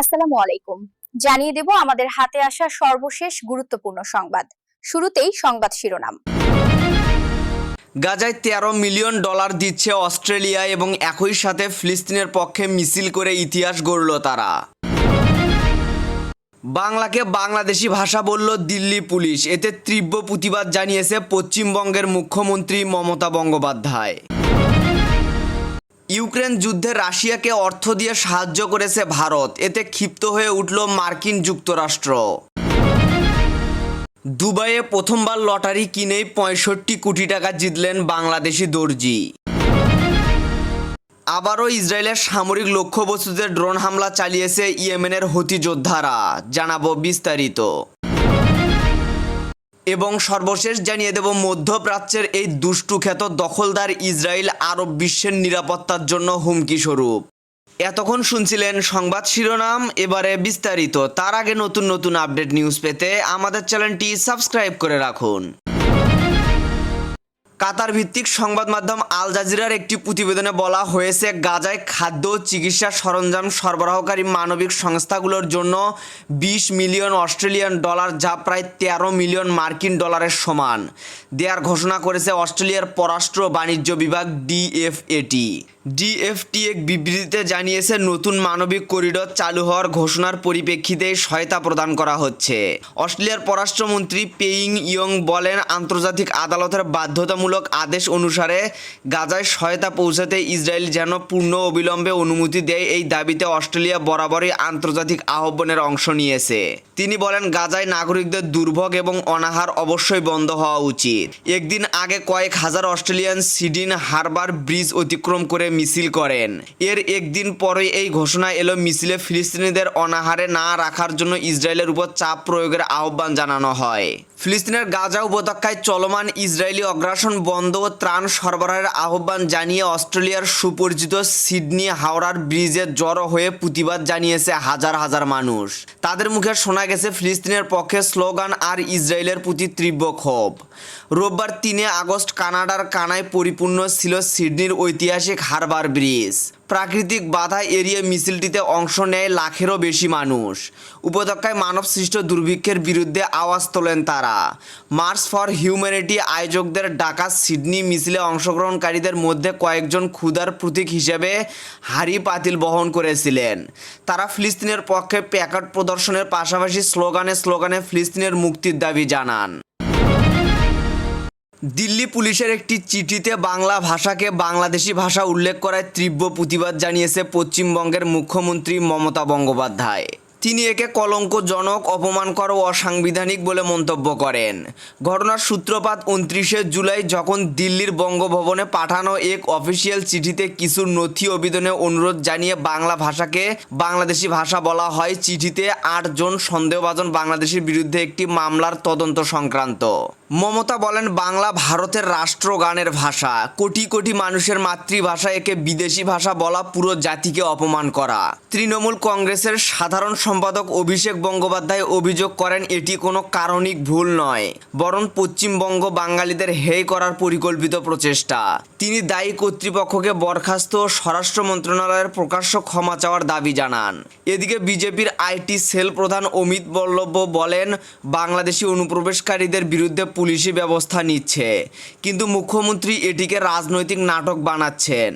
আসসালামু আলাইকুম। জানিয়ে দেব আমাদের হাতে আসা সর্বশেষ গুরুত্বপূর্ণ সংবাদ। শুরুতেই সংবাদ শিরোনাম। গাজায় তেরো মিলিয়ন ডলার দিচ্ছে অস্ট্রেলিয়া এবং একই সাথে ফিলিস্তিনের পক্ষে মিছিল করে ইতিহাস গড়ল তারা। বাংলাকে বাংলাদেশি ভাষা বলল দিল্লি পুলিশ। এতে তীব্র প্রতিবাদ জানিয়েছে পশ্চিমবঙ্গের মুখ্যমন্ত্রী মমতা বন্দ্যোপাধ্যায়। ইউক্রেন যুদ্ধে রাশিয়াকে অর্থ দিয়ে সাহায্য করেছে ভারত। এতে ক্ষিপ্ত হয়ে উঠল মার্কিন যুক্তরাষ্ট্র। দুবাইয়ে প্রথমবার লটারি কিনেই পঁয়ষট্টি কোটি টাকা জিতলেন বাংলাদেশি দর্জি। আবারও ইসরায়েলের সামরিক লক্ষ্যবস্তুতে ড্রোন হামলা চালিয়েছে ইয়েমেনের হতি যোদ্ধারা। জানাব বিস্তারিত। এবং সর্বশেষ জানিয়ে দেব, মধ্যপ্রাচ্যের এই দুষ্টু খ্যাত দখলদার ইসরায়েল আরব বিশ্বের নিরাপত্তার জন্য হুমকি স্বরূপ। এতক্ষণ শুনছিলেন সংবাদ শিরোনাম, এবারে বিস্তারিত। তার আগে নতুন নতুন আপডেট নিউজ পেতে আমাদের চ্যানেলটি সাবস্ক্রাইব করে রাখুন। কাতার ভিত্তিক সংবাদ মাধ্যম আল জাজিরার একটি প্রতিবেদনে বলা হয়েছে, গাজায় খাদ্য চিকিৎসা সরঞ্জাম সরবরাহকারী মানবিক সংস্থাগুলোর জন্য বিশ মিলিয়ন অস্ট্রেলিয়ান ডলার যা প্রায় তেরো মিলিয়ন মার্কিন ডলারের সমান। দেয়ার ঘোষণা করেছে অস্ট্রেলিয়ার পররাষ্ট্র বাণিজ্য বিভাগ ডিএফএটি ডিএফটি এক বিবৃতিতে জানিয়েছে, নতুন মানবিক করিডর চালু হওয়ার ঘোষণার পরিপ্রেক্ষিতে সহায়তা প্রদান করা হচ্ছে। অস্ট্রেলিয়ার পররাষ্ট্রমন্ত্রী পেইং ইয়ং বলেন, আন্তর্জাতিক আদালতের বাধ্যতামূলক আদেশ অনুসারে গাজায় সহায়তা পৌঁছাতে ইসরায়েল যেন পূর্ণ অবিলম্বে অনুমতি দেয় এই দাবিতে অস্ট্রেলিয়া বরাবরই আন্তর্জাতিক আহ্বানের অংশ নিয়েছে। তিনি বলেন, গাজায় নাগরিকদের দুর্ভোগ এবং অনাহার অবশ্যই বন্ধ হওয়া উচিত। একদিন আগে কয়েক হাজার অস্ট্রেলিয়ান সিডিন হারবার ব্রিজ অতিক্রম করে মিছিল করেন। এর একদিন পরে এই ঘোষণা এলো, মিছিলে ফিলিস্তিনিদের অনাহারে না রাখার জন্য ইসরায়েলের উপর চাপ প্রয়োগের আহ্বান জানানো হয়। ফিলিস্তিনের গাজা উপত্যকায় চলমান ইসরায়েলি অগ্রাসন বন্ধ ও ত্রাণ সরবরাহের আহ্বান জানিয়ে অস্ট্রেলিয়ার সুপরিচিত সিডনি হাওড়ার ব্রিজে জড়ো হয়ে প্রতিবাদ জানিয়েছে হাজার হাজার মানুষ। তাদের মুখে শোনা গেছে, ফিলিস্তিনের পক্ষে স্লোগান, আর ইসরায়েলের প্রতি তীব্র ক্ষোভ। রোববার তিনে আগস্ট কানাডার কানায় পরিপূর্ণ ছিল সিডনির ঐতিহাসিক হারবার ব্রিজ। প্রাকৃতিক বাধা এড়িয়ে মিছিলটিতে অংশ নেয় লাখেরও বেশি মানুষ। উপত্যকায় মানব সৃষ্ট দুর্ভিক্ষের বিরুদ্ধে আওয়াজ তোলেন তারা। মার্চ ফর হিউম্যানিটি আয়োজকদের ডাকা সিডনি মিছিলে অংশগ্রহণকারীদের মধ্যে কয়েকজন ক্ষুধার প্রতীক হিসেবে হাড়ি পাতিল বহন করেছিলেন। তারা ফিলিস্তিনের পক্ষে প্যাকেট প্রদর্শনের পাশাপাশি স্লোগানে স্লোগানে ফিলিস্তিনের মুক্তির দাবি জানান। দিল্লি পুলিশের একটি চিঠিতে বাংলা ভাষাকে বাংলাদেশি ভাষা উল্লেখ করায় তীব্র প্রতিবাদ জানিয়েছে পশ্চিমবঙ্গের মুখ্যমন্ত্রী মমতা বন্দ্যোপাধ্যায়। তিনি একে কলঙ্কজনক, অপমানকর ও অসাংবিধানিক বলে মন্তব্য করেন। ঘটনার সূত্রপাত উনত্রিশে জুলাই যখন দিল্লির বঙ্গভবনে পাঠানো এক অফিসিয়াল চিঠিতে কিছু নথি অভিধানে অনুরোধ জানিয়ে বাংলা ভাষাকে বাংলাদেশি ভাষা বলা হয়, চিঠিতে আটজন সন্দেহভাজন বাংলাদেশের বিরুদ্ধে একটি মামলার তদন্ত সংক্রান্ত। মমতা বলেন, বাংলা ভারতের রাষ্ট্রগানের ভাষা। কোটি কোটি মানুষের মাতৃভাষা, একে বিদেশি ভাষা বলা, পুরো জাতিকে অপমান করা। তৃণমূল কংগ্রেসের সাধারণ সম্পাদক অভিষেক বন্দ্যোপাধ্যায় অভিযোগ করেন, এটি কোনো কারণিক ভুল নয়, বরং পশ্চিমবঙ্গ বাঙালিদের হেয় করার পরিকল্পিত প্রচেষ্টা। তিনি দায়ী কর্তৃপক্ষকে বরখাস্ত ও স্বরাষ্ট্র মন্ত্রণালয়ের প্রকাশ্য ক্ষমা চাওয়ার দাবি জানান। এদিকে বিজেপির আইটি সেল প্রধান অমিত বল্লভ বলেন, বাংলাদেশি অনুপ্রবেশকারীদের বিরুদ্ধে পুলিশি ব্যবস্থা নিচ্ছে, কিন্তু মুখ্যমন্ত্রী এটিকে রাজনৈতিক নাটক বানাচ্ছেন।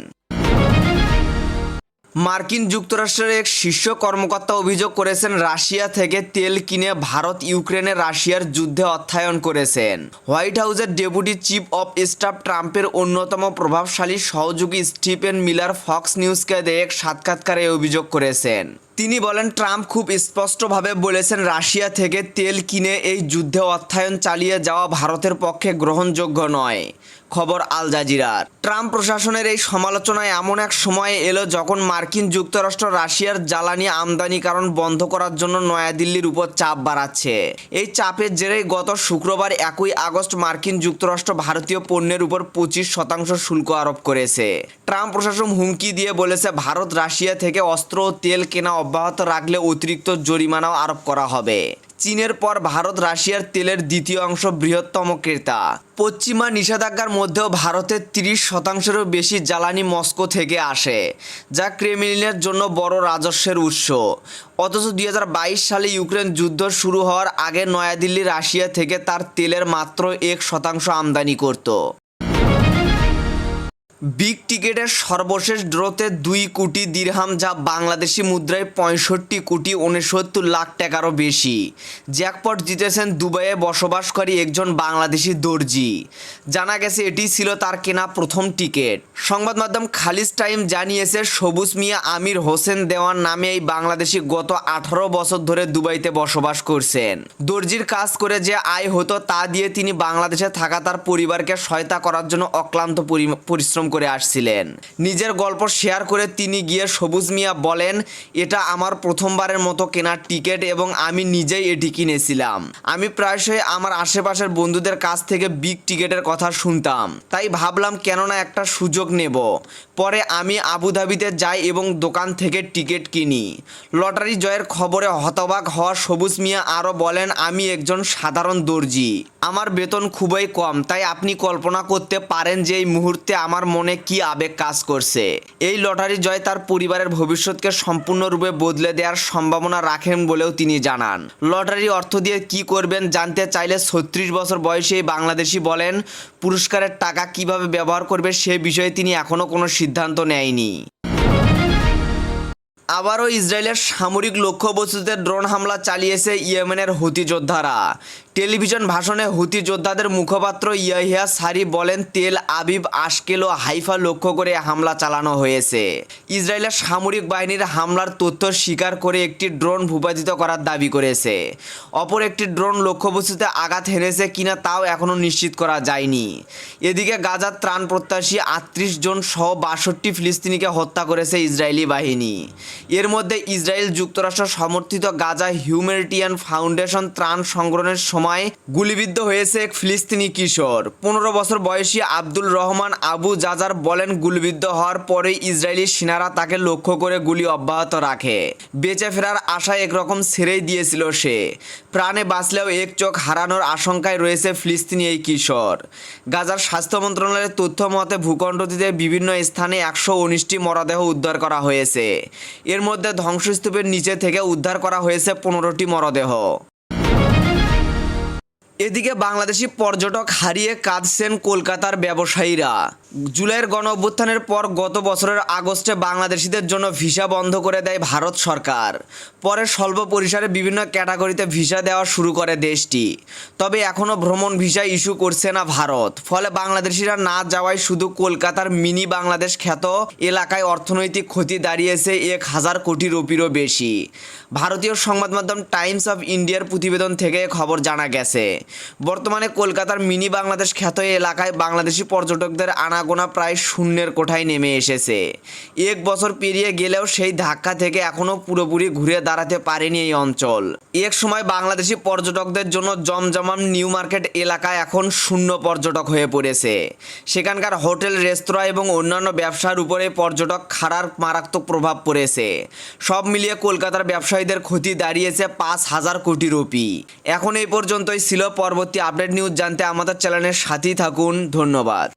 মার্কিন যুক্তরাষ্ট্রের এক শীর্ষ কর্মকর্তা অভিযোগ করেছেন, রাশিয়া থেকে তেল কিনে ভারত ইউক্রেনে রাশিয়ার যুদ্ধে অর্থায়ন করেছেন। হোয়াইট হাউসের ডেপুটি চিফ অফ স্টাফ ট্রাম্পের অন্যতম প্রভাবশালী সহযোগী স্টিফেন মিলার ফক্স নিউজকে দিয়ে এক সাক্ষাৎকারে অভিযোগ করেছেন। তিনি বলেন, ট্রাম্প খুব স্পষ্টভাবে বলেছেন, রাশিয়া থেকে তেল কিনে এই যুদ্ধে অর্থায়ন চালিয়ে যাওয়া ভারতের পক্ষে গ্রহণযোগ্য নয়, খবর আল জাজিরার। ট্রাম্প প্রশাসনের এই সমালোচনায় এমন এক সময়ে এলো যখন মার্কিন যুক্তরাষ্ট্র রাশিয়ার জ্বালানি আমদানিকরণ বন্ধ করার জন্য নয়াদিল্লির উপর চাপ বাড়াচ্ছে। এই চাপের জেরে গত শুক্রবার একই আগস্ট মার্কিন যুক্তরাষ্ট্র ভারতীয় পণ্যের উপর পঁচিশ শতাংশ শুল্ক আরোপ করেছে। ট্রাম্প প্রশাসন হুমকি দিয়ে বলেছে, ভারত রাশিয়া থেকে অস্ত্র ও তেল কেনা অব্যাহত রাখলে অতিরিক্ত জরিমানাও আরোপ করা হবে। চীনের পর ভারত রাশিয়ার তেলের দ্বিতীয় অংশ বৃহত্তম ক্রেতা। পশ্চিমা নিষেধাজ্ঞার মধ্যেও ভারতের তিরিশ শতাংশেরও বেশি জ্বালানি মস্কো থেকে আসে, যা ক্রেমলিনের জন্য বড় রাজস্বের উৎস। অথচ দুই হাজার বাইশ সালে ইউক্রেন যুদ্ধ শুরু হওয়ার আগে নয়াদিল্লি রাশিয়া থেকে তার তেলের মাত্র এক শতাংশ আমদানি করত। বিগ টিকেটের সর্বশেষ ড্রতে দুই কোটি দিরহাম যা বাংলাদেশি মুদ্রায় পঁয়ষট্টি কোটি উনসত্তর লাখ টাকারও বেশি। জ্যাকপট জিতেছেন দুবাইয়ে বসবাসকারী একজন বাংলাদেশি দর্জি। জানা গেছে এটি ছিল তার কেনা প্রথম টিকিট। সংবাদ মাধ্যম খালিজ টাইম জানিয়েছে, সবুজ মিয়া আমির হোসেন দেওয়ান নামে এই বাংলাদেশি গত আঠারো বছর ধরে দুবাইতে বসবাস করছেন। দর্জির কাজ করে যে আয় হতো তা দিয়ে তিনি বাংলাদেশে থাকা তার পরিবারকে সহায়তা করার জন্য অক্লান্ত পরি- পরিশ্রম করে আসছিলেন। নিজের গল্প শেয়ার করে তিনি গিয়ে সবুজ মিয়া বলেন, এটা আমার প্রথমবারের মতো কেনার টিকিট এবং আমি নিজেই এটি কিনেছিলাম। আমি প্রায়শই আমার আশেপাশের বন্ধুদের কাছ থেকে বিগ টিকেটের কথা শুনতাম। তাই ভাবলাম কেননা একটা সুযোগ নেব। পরে আমি আবুধাবিতে যাই এবং দোকান থেকে টিকিট কিনি। লটারি জয়ের খবরে হতবাক হওয়া সবুজ মিয়া আরও বলেন, আমি একজন সাধারণ দর্জি। আমার বেতন খুবই কম, তাই আপনি কল্পনা করতে পারেন যে এই মুহূর্তে আমার মনে কি আবেগ কাজ করছে? এই লটারি জয় তার পরিবারের ভবিষ্যৎকে সম্পূর্ণরূপে বদলে দেওয়ার সম্ভাবনা রাখেন বলেও তিনি জানান। লটারি অর্থ দিয়ে কি করবেন জানতে চাইলে ছত্রিশ বছর বয়সে বাংলাদেশি বলেন, পুরস্কারের টাকা কীভাবে ব্যবহার করবে সে বিষয়ে তিনি এখনও কোনো সিদ্ধান্ত নেয়নি। আবারও ইসরায়েলের সামরিক লক্ষ্যবস্তুতে ড্রোন হামলা চালিয়েছে ইয়েমেনের হুতি যোদ্ধারা। টেলিভিশন ভাষণে হুতি যোদ্ধাদের মুখপাত্র ইয়াহিয়া সারি বলেন, তেল আবিব, আশকেল ও হাইফা লক্ষ্য করে হামলা চালানো হয়েছে। ইসরায়েলের সামরিক বাহিনীর হামলার তথ্য স্বীকার করে একটি ড্রোন ভূপাতিত করার দাবি করেছে। অপর একটি ড্রোন লক্ষ্যবস্তুতে আঘাত হেনেছে কিনা তাও এখনও নিশ্চিত করা যায়নি। এদিকে গাজার ত্রাণ প্রত্যাশী আটত্রিশ জন সহ বাষট্টি ফিলিস্তিনিকে হত্যা করেছে ইসরায়েলি বাহিনী। এর মধ্যে ইসরায়েল যুক্তরাষ্ট্র সমর্থিত গাজা হিউম্যানিটিয়ান ফাউন্ডেশন ত্রাণ সংগ্রহের সময় গুলিবিদ্ধ হয়েছে এক ফিলিস্তিনি কিশোর। পনেরো বছর বয়সী আব্দুল রহমান আবু জাজার বলেন, গুলিবিদ্ধ হওয়ার পরে ইসরায়েলি সেনারা তাকে লক্ষ্য করে গুলি অব্যাহত রাখে। বেঁচে ফেরার আশা একরকম ছেড়েই দিয়েছিল সে। প্রাণে বাঁচলেও এক চোখ হারানোর আশঙ্কায় রয়েছে ফিলিস্তিনি এই কিশোর। গাজার স্বাস্থ্য মন্ত্রণালয়ের তথ্য মতে ভূখণ্ডটিতে বিভিন্ন স্থানে একশো উনিশটি মরদেহ উদ্ধার করা হয়েছে। এর মধ্যে ধ্বংসস্তূপের নিচে থেকে উদ্ধার করা হয়েছে পনেরোটি মরদেহ। এদিকে বাংলাদেশি পর্যটক হারিয়ে কাঁদছেন কলকাতার ব্যবসায়ীরা। জুলাইয়ের গণ অভ্যুত্থানের পর গত বছরের আগস্টে বাংলাদেশিদের জন্য ভিসা বন্ধ করে দেয় ভারত সরকার। পরে স্বল্প পরিসরে বিভিন্ন ক্যাটাগরিতে ভিসা দেওয়া শুরু করে দেশটি। তবে এখনও ভ্রমণ ভিসা ইস্যু করছে না ভারত। ফলে বাংলাদেশিরা না যাওয়ায় শুধু কলকাতার মিনি বাংলাদেশ খ্যাত এলাকায় অর্থনৈতিক ক্ষতি দাঁড়িয়েছে এক হাজার কোটি রুপিরও বেশি। ভারতীয় সংবাদ মাধ্যম টাইমস অফ ইন্ডিয়ার প্রতিবেদন থেকে খবর জানা গেছে। বর্তমানে কলকাতার মিনি বাংলাদেশ খ্যাত এলাকায় বাংলাদেশি পর্যটকদের আনাগোনা প্রায় শূন্যের কোঠায় নেমে এসেছে। এক বছর পেরিয়ে গেলেও সেই ধাক্কা থেকে এখনও পুরোপুরি ঘুরে দাঁড়াতে পারেনি এই অঞ্চল। এক সময় বাংলাদেশি পর্যটকদের জন্য জমজমাম নিউ মার্কেট এলাকা এখন শূন্য পর্যটক হয়ে পড়েছে। সেখানকার হোটেল, রেস্তোরাঁ এবং অন্যান্য ব্যবসার উপরে পর্যটক খাড়ার মারাত্মক প্রভাব পড়েছে। সব মিলিয়ে কলকাতার ব্যবসায়ীদের ক্ষতি দাঁড়িয়েছে পাঁচ হাজার কোটি রুপি। এখন এই পর্যন্তই ছিল পরবর্তী আপডেট নিউজ জানতে আমাদের চ্যানেলের সাথেই থাকুন। ধন্যবাদ।